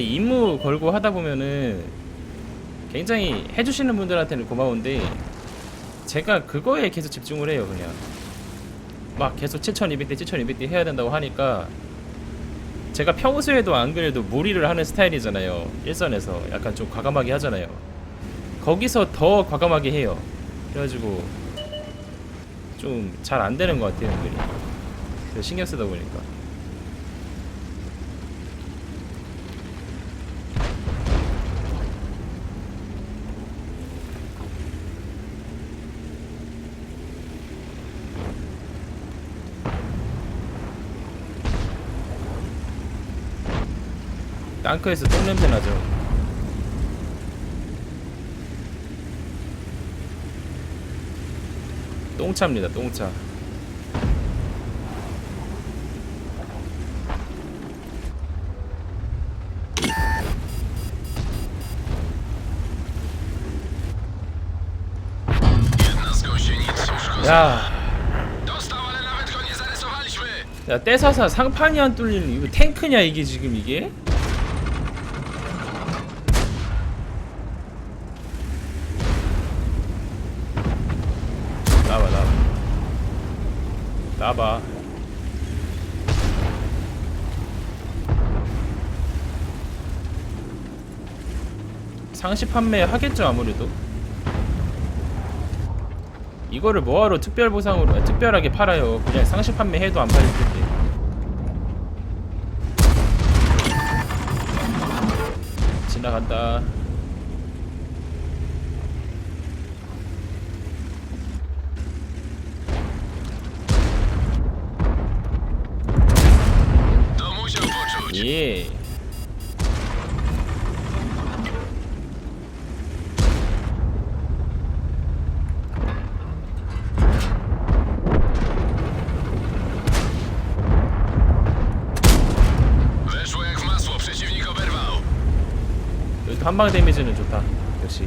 그러니까 임무 걸고 하다 보면은 굉장히 해주시는 분들한테는 고마운데 제가 그거에 계속 집중을 해요 그냥. 막 계속 7200대 7200대 해야 된다고 하니까 제가 평소에도 안 그래도 무리를 하는 스타일이잖아요 일선에서. 약간 좀 과감하게 하잖아요. 거기서 더 과감하게 해요. 그래가지고 좀 잘 안 되는 것 같아요 은근히. 신경 쓰다 보니까 땅크에서 똥 냄새 나죠. 똥차입니다, 똥차. 야! 야 떼사사 상판이 안 뚫리는 이거 탱크냐 이게 지금 이게? 나봐 나봐 나봐. 상시 판매 하겠죠 아무래도? 이거를 뭐하러 특별 보상으로 아, 특별하게 팔아요. 그냥 상시 판매해도 안 팔릴 텐데. 지나간다 To musiał poczuć. 예 Weszło jak w masło, przeciwnik oberwał. 여기 한방 데미지는 좋다. 역시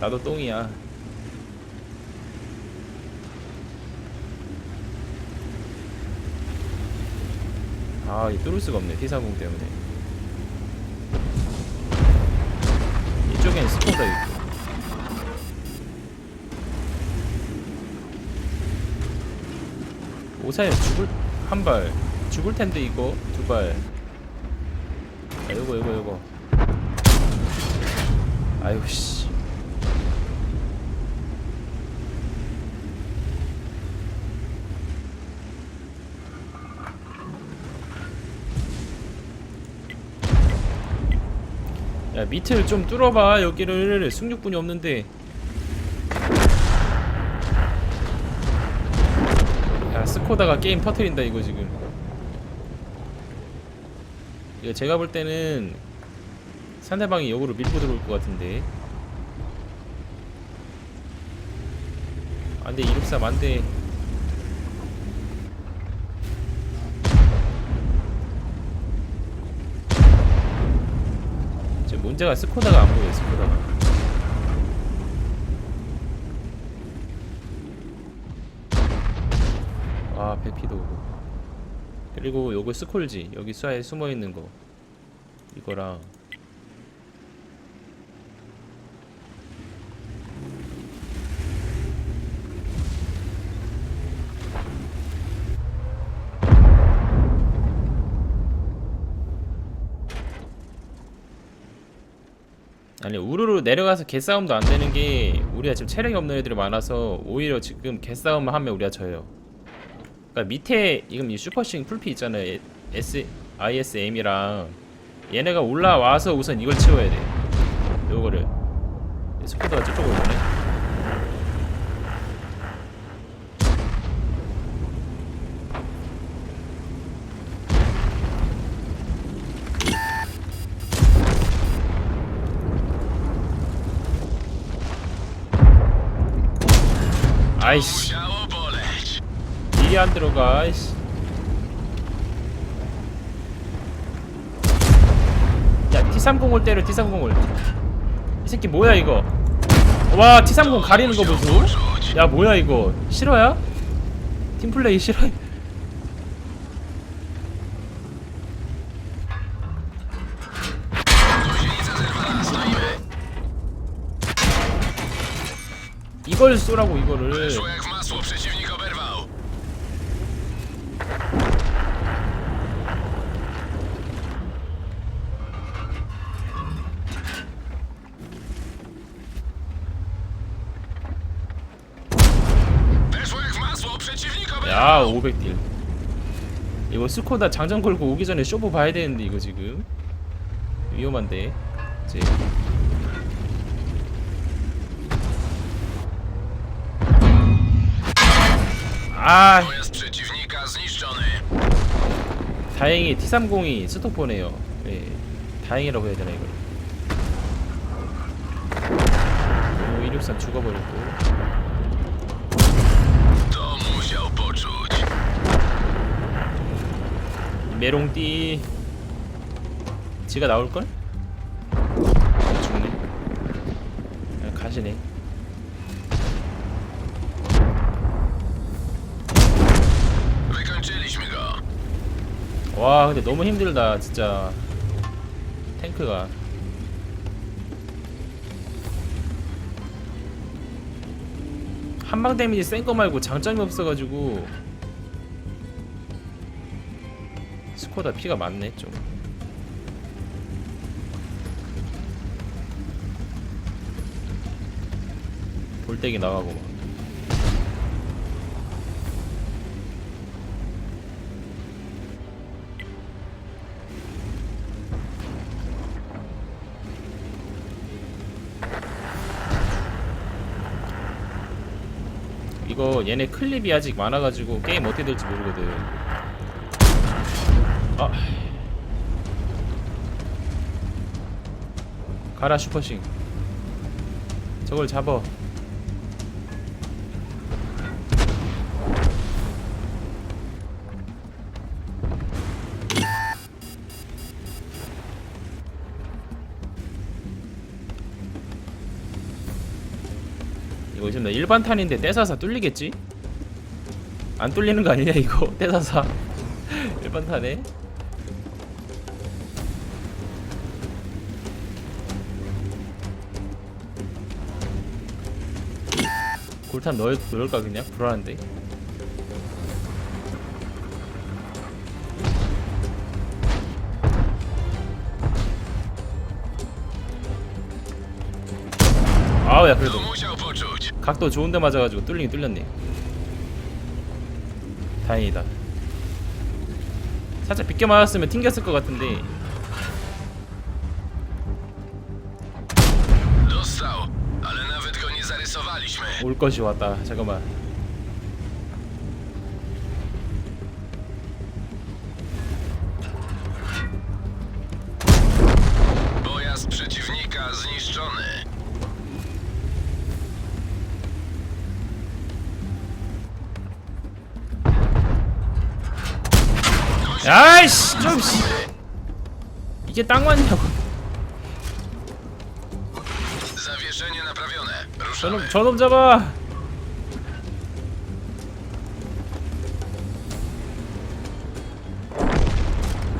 나도 똥이야 아, 이 뚫을 수가 없네. T40 때문에. 이쪽엔 스포가 있고. 오사에 죽을 한 발. 죽을 텐데 이거 두 발. 아, 요거 요거 요거. 아유 씨. 야 밑을 좀 뚫어봐. 여기를 승육분이 없는데. 야 스코다가 게임 터트린다 이거 지금. 이거 제가 볼 때는 상대방이 역으로 밀고 들어올 것 같은데. 안돼 263 안돼 문제가 스코다가 안 보여 스코다가. 아 배피도 오고. 그리고 요거 스콜지 여기 수아에 숨어있는 거. 이거랑 아니 우르르 내려가서 개싸움도 안 되는 게 우리가 지금 체력이 없는 애들이 많아서 오히려 지금 개싸움을 하면 우리가 져요. 그러니까 밑에 지금 이 슈퍼싱 풀피 있잖아요. S ISM이랑 얘네가 올라와서 우선 이걸 치워야 돼. 요거를 스포드가 저쪽으로 오네. 아이씨. 이게 안 들어가 아이씨. 야 T30을 때려 T30을 이 새끼 뭐야 이거? 와 T30 가리는 거 보소. 야 뭐야 이거? 싫어야? 팀플레이 싫어 이걸 쏘라고 이거를 야 oberwał. 500딜 이거 스코다 장전 걸고 오기 전에 쇼부 봐야 되는데 이거 지금 위험한데 이제 아. Pojazd przeciwnika zniszczony. 다행히 T30이 스토퍼네요. 예 다행이라고 해야 되나 이걸? 오 163 죽어버렸고. To musiał poczuć. 메롱띠. 지가 나올 걸? 죽네. 그냥 가시네 와 근데 너무 힘들다 진짜. 탱크가. 한방 데미지 센 거 말고 장점이 없어가지고. 스코다 피가 많네 좀. 볼때기 나가고 막 얘네 클립이 아직 많아가지고 게임 어떻게 될지 모르거든. 아. 가라 슈퍼싱. 저걸 잡어. 이거 지금 나 일반 탄인데 떼사사 뚫리겠지? 안 뚫리는 거 아니냐 이거 떼사사 일반 탄에 골탄 넣을, 넣을까 그냥? 불안한데 아우 야 그래도. 각도 좋은데 맞아가지고 뚫리긴 뚫렸네. 다행이다. 살짝 비껴 맞았으면 튕겼을 것 같은데. 올 것이 왔다. 잠깐만. 야이씨 좀 씨. 이게 딱 맞냐고. Zawieszenie naprawione. 저놈 Ruszamy. 저놈 잡아.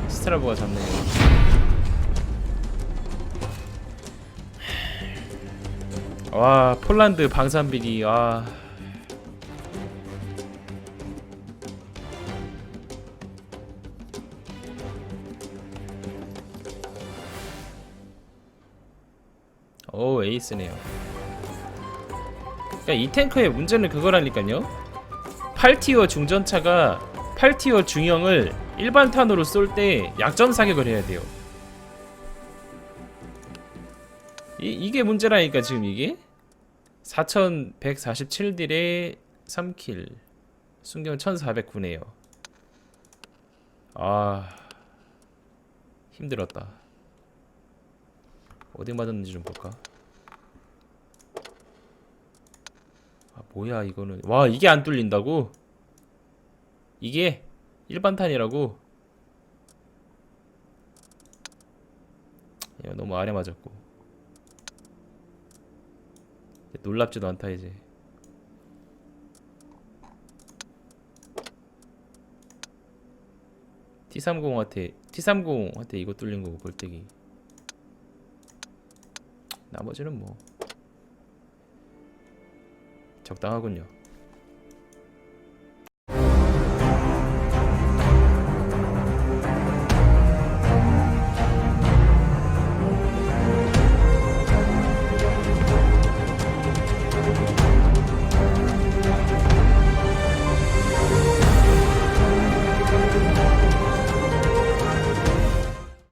스트라브가 잡네. 와 폴란드 방산비리 와. 에이스네요. 그러니까 이 탱크의 문제는 그거라니까요. 8티어 중전차가 8티어 중형을 일반 탄으로 쏠 때 약점 사격을 해야 돼요. 이, 이게 문제라니까 지금 이게 4147딜에 3킬 순경 1409네요. 아 힘들었다. 어디 맞았는지 좀 볼까? 아 뭐야 이거는. 와 이게 안 뚫린다고? 이게 일반탄이라고? 야 너무 아래 맞았고. 놀랍지도 않다 이제. T30한테 T30한테 이거 뚫린 거고 볼때기. 나머지는 뭐 적당하군요